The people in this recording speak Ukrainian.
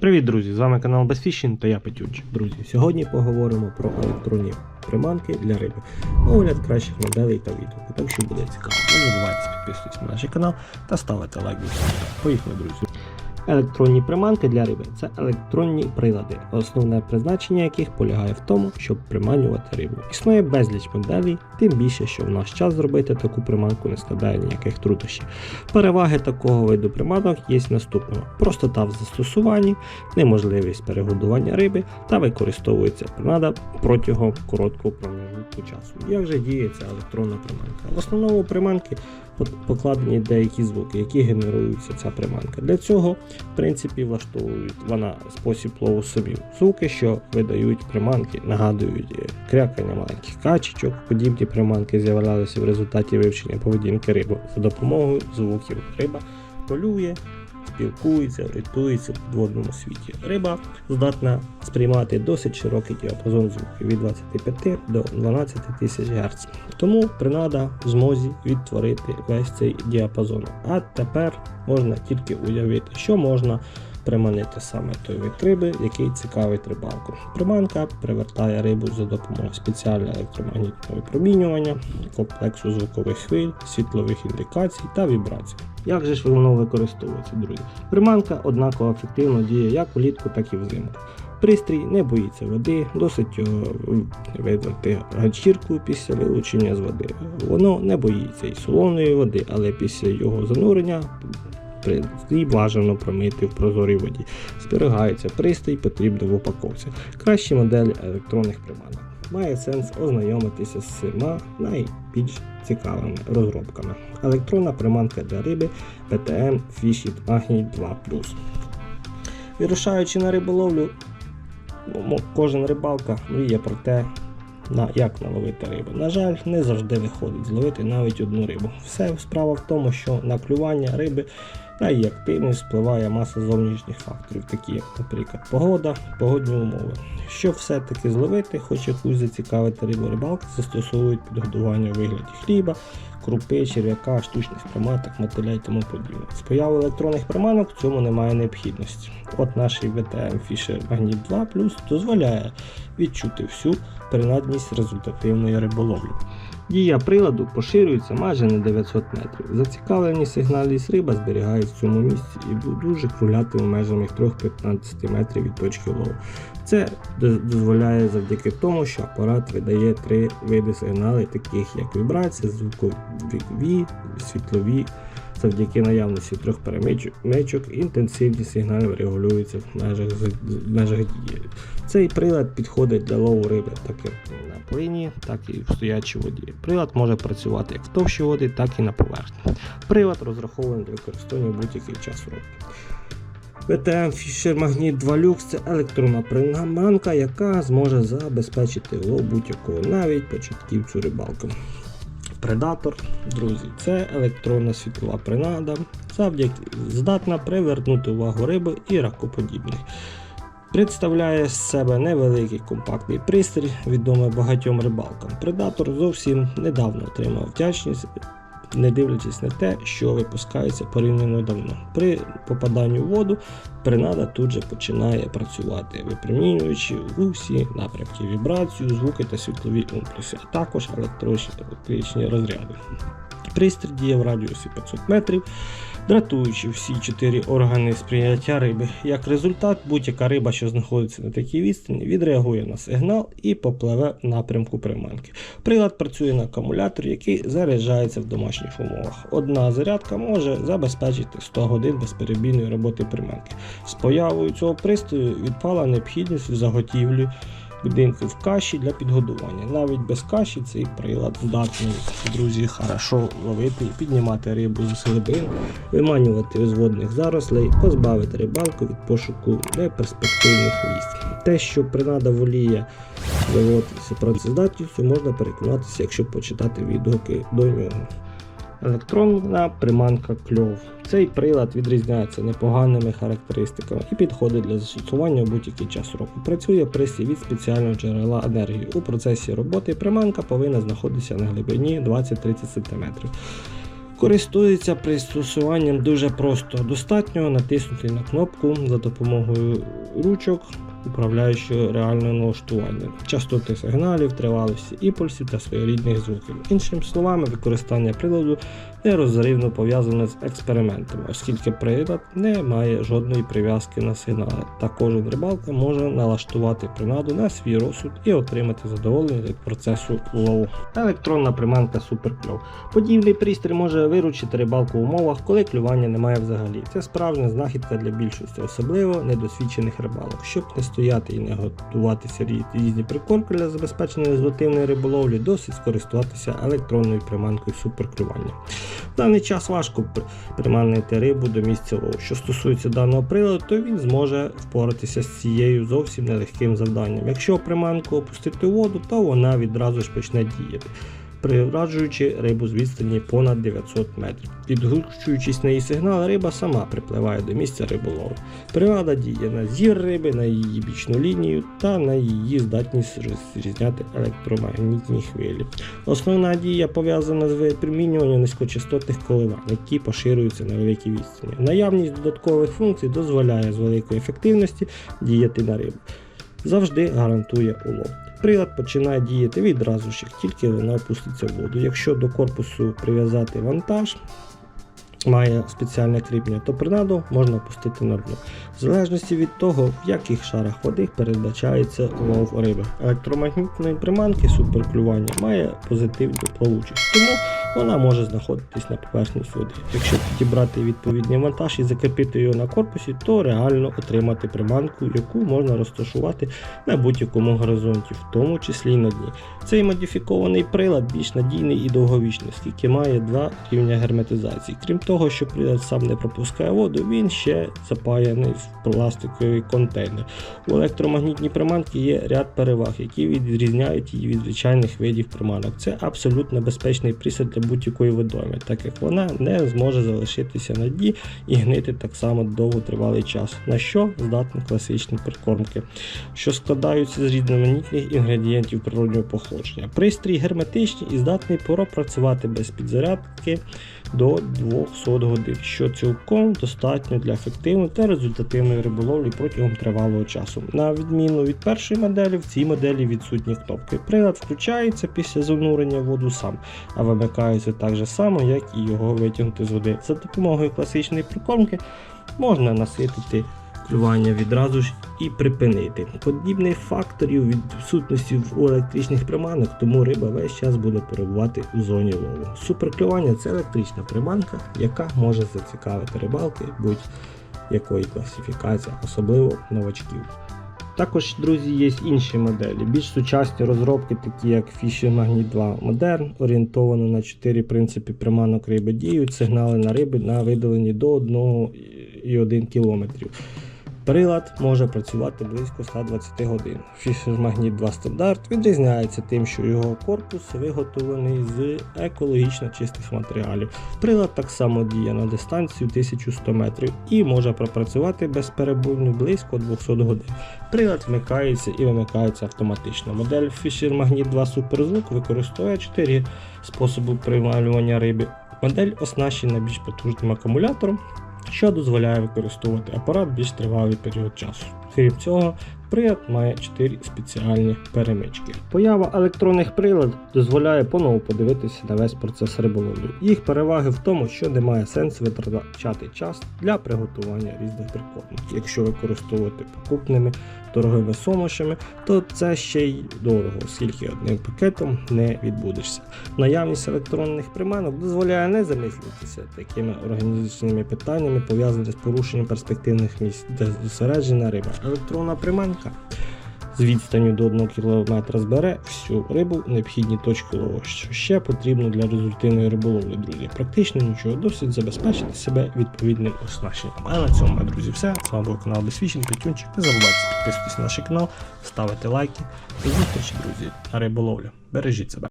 Привіт, друзі! З вами канал Безфішін та я Петюч. Друзі, сьогодні поговоримо про електронні приманки для риби. Огляд кращих моделей та відео. Так що буде цікаво. Не забувайте підписуватися на наш канал та ставити лайк. Поїхали, друзі. Електронні приманки для риби це електронні прилади, основне призначення яких полягає в тому, щоб приманювати рибу. Існує безліч моделей, тим більше, що в наш час зробити таку приманку не складає ніяких труднощів. Переваги такого виду приманок є наступного: простота в застосуванні, неможливість перегодування риби та використовується принада протягом короткого проміжку часу. Як же діє ця електронна приманка? В основному приманки покладені деякі звуки, які генеруються ця приманка. Для цього, в принципі, влаштовують вона спосіб лову собі. Звуки, що видають приманки, нагадують е, крякання маленьких качечок. Подібні приманки з'являлися в результаті вивчення поведінки риби за допомогою звуків. Риба полює, спілкується, орієнтується в підводному світі. Риба здатна сприймати досить широкий діапазон звуків від 25 до 12 тисяч Гц. Тому принада в змозі відтворити весь цей діапазон. А тепер можна тільки уявити, що можна приманити саме той вид риби, який цікавить рибалку. Приманка привертає рибу за допомогою спеціального електромагнітного випромінювання, комплексу звукових хвиль, світлових індикацій та вібрацій. Як же ж воно використовується, друзі? Приманка однаково ефективно діє як влітку, так і взимку. Пристрій не боїться води, досить видати ганчірку після вилучення з води. Воно не боїться і солоної води, але після його занурення пристрій бажано промити в прозорій воді. Зберігається пристрій, потрібно в упаковці. Кращі моделі електронних приманок. Має сенс ознайомитися з всіма найбільш цікавими розробками. Електронна приманка для риби BTM Fishit Magnet 2 Вирушаючи на риболовлю, ну, кожен рибалка мріє про те, на, як наловити рибу. На жаль, не завжди виходить зловити навіть одну рибу. Все справа в тому, що на клювання риби на її активність впливає маса зовнішніх факторів, такі як, наприклад, погода, погодні умови. Щоб все-таки зловити, хоч якусь зацікавити рибу рибалки, застосовують підгодування у вигляді хліба, крупи, черв'яка, штучних приматок, мотиля і тому подібне. З появою електронних приманок в цьому немає необхідності. От наш VTM Fisher Magnet 2 Plus дозволяє відчути всю принадність результативної риболовлі. Дія приладу поширюється майже на 900 метрів. Зацікавлені сигнальність риба зберігають в цьому місці і дуже кружлятиме межами 3-15 метрів від точки лову. Це дозволяє завдяки тому, що апарат видає три види сигналів, таких як вібрація, звукові, світлові. Завдяки наявності трьох перемичок інтенсивність сигналів регулюється в межах, в межах дії. Цей прилад підходить для лову риби так як на плині, так і в стоячій воді. Прилад може працювати як в товщій воді, так і на поверхні. Прилад розрахований для використання в будь-який час року. VTM Fisher Magnet 2 Lux це електронна приманка, яка зможе забезпечити лов будь-якого навіть початківцю рибалки. Предатор, друзі, це електронна світлова принада, завдяки здатна привернути увагу риби і ракоподібних. Представляє з себе невеликий компактний пристрій, відомий багатьом рибалкам. Предатор зовсім недавно отримав вдячність, не дивлячись на те, що випускається порівняно давно. При попаданні в воду принада тут же починає працювати, випромінюючи усі напрямки вібрацію, звуки та світлові імпульси, а також електричні розряди. Пристрій діє в радіусі 500 метрів, дратуючи всі чотири органи сприйняття риби. Як результат, будь-яка риба, що знаходиться на такій відстані, відреагує на сигнал і попливе в напрямку приманки. Прилад працює на акумуляторі, який заряджається в домашніх умовах. Одна зарядка може забезпечити 100 годин безперебійної роботи приманки. З появою цього пристрою відпала необхідність в заготівлі будинки в каші для підгодування. Навіть без каші цей прилад здатний, друзі, хорошо ловити піднімати рибу з глибин, виманювати з водних зарослей, позбавити рибалку від пошуку неперспективних місць. Те, що принада воліє виводитися працездатністю, можна переконатися, якщо почитати відгуки до нього. Електронна приманка кльов. Цей прилад відрізняється непоганими характеристиками і підходить для застосування в будь-який час року. Працює пристрій від спеціального джерела енергії. У процесі роботи приманка повинна знаходитися на глибині 20-30 см. Користується пристосуванням дуже просто. Достатньо натиснути на кнопку за допомогою ручок, управляючого реального налаштування, частоти сигналів, тривалості імпульсів та своєрідних звуків. Іншими словами, використання приладу нерозривно пов'язане з експериментами, оскільки прилад не має жодної прив'язки на сигнали, та кожен рибалка може налаштувати принаду на свій розсуд і отримати задоволення від процесу лову. Електронна приманка суперкльов. Подібний пристрій може виручити рибалку в умовах, коли клювання немає взагалі. Це справжня знахідка для більшості, особливо недосвідчених рибалок. Щоб не стояти і не готуватися різні прикормки для забезпечення результативної риболовлі, досить скористуватися електронною приманкою суперклювання. В даний час важко при- приманити рибу до місця лову. Що стосується даного приладу, то він зможе впоратися з цією зовсім нелегким завданням. Якщо приманку опустити у воду, то вона відразу ж почне діяти. Прираджуючи рибу з відстані понад 900 метрів. Підгучуючись на її сигнал, риба сама припливає до місця риболову. Прилада діє на зір риби, на її бічну лінію та на її здатність розрізняти електромагнітні хвилі. Основна дія пов'язана з випромінюванням низькочастотних коливань, які поширюються на великій відстані. Наявність додаткових функцій дозволяє з великої ефективності діяти на рибу. Завжди гарантує улов. Прилад починає діяти відразу ж, як тільки вона опуститься в воду. Якщо до корпусу прив'язати вантаж, має спеціальне кріплення, то принаду можна опустити на дно. В залежності від того, в яких шарах води передбачається лов риби. Електромагнітної приманки суперклювання має позитивну плавучість, тому вона може знаходитись на поверхні води. Якщо підібрати відповідний вантаж і закріпити його на корпусі, то реально отримати приманку, яку можна розташувати на будь-якому горизонті, в тому числі й на дні. Цей модифікований прилад більш надійний і довговічний, оскільки має два рівня герметизації. Крім того, що прилад сам не пропускає воду, він ще запаяний в пластиковий контейнер. У електромагнітній приманки є ряд переваг, які відрізняють її від звичайних видів приманок. Це абсолютно безпечний присад для будь-якої водойми, так як вона не зможе залишитися на дні і гнити так само довготривалий час, на що здатні класичні прикормки, що складаються з різноманітних інгредієнтів природнього походження. Пристрій герметичний і здатний пропрацювати без підзарядки до 200 годин, що цілком достатньо для ефективної та результативної риболовлі протягом тривалого часу. На відміну від першої моделі, в цій моделі відсутні кнопки. Прилад включається після занурення в воду сам, а вимикається так же само, як і його витягнути з води. За допомогою класичної прикормки можна наситити клювання відразу ж і припинити. Подібних факторів від відсутності в електричних приманок, тому риба весь час буде перебувати у зоні лову. Суперклювання це електрична приманка, яка може зацікавити рибалки будь-якої класифікації, особливо новачків. Також, друзі, є інші моделі, більш сучасні розробки, такі як Fisher Magnet 2 Modern, орієнтовано на 4 принципи приманок риби діють, сигнали на риби на видаленні до 1,1 км. Прилад може працювати близько 120 годин. Fisher Magnet 2 стандарт відрізняється тим, що його корпус виготовлений з екологічно чистих матеріалів. Прилад так само діє на дистанцію 1100 метрів і може пропрацювати безперебойно близько 200 годин. Прилад вмикається і вимикається автоматично. Модель Fisher Magnet 2 Суперзвук використовує 4 способи прималювання риби. Модель оснащена більш потужним акумулятором, що дозволяє використовувати апарат більш тривалий період часу. Крім цього, прилад має 4 спеціальні перемички. Поява електронних приладів дозволяє понову подивитися на весь процес риболовлі. Їх переваги в тому, що немає сенсу витрачати час для приготування різних прикормок. Якщо використовувати покупними дорогими сомашами, то це ще й дорого, оскільки одним пакетом не відбудешся. Наявність електронних приманок дозволяє не замислитися такими організаційними питаннями, пов'язаними з порушенням перспективних місць, де зосереджена риба. Електронна приманка з відстані до 1 км збере всю рибу необхідні точки лову, що ще потрібно для результативної риболовлі, друзі. Практично нічого досить забезпечити себе відповідним оснащенням. А на цьому, друзі, все. З вами був канал Досвідчень, Петюнчик. Не забувайте підписуватись на наш канал, ставити лайки. До зустрічі, друзі, на риболовлю. Бережіть себе.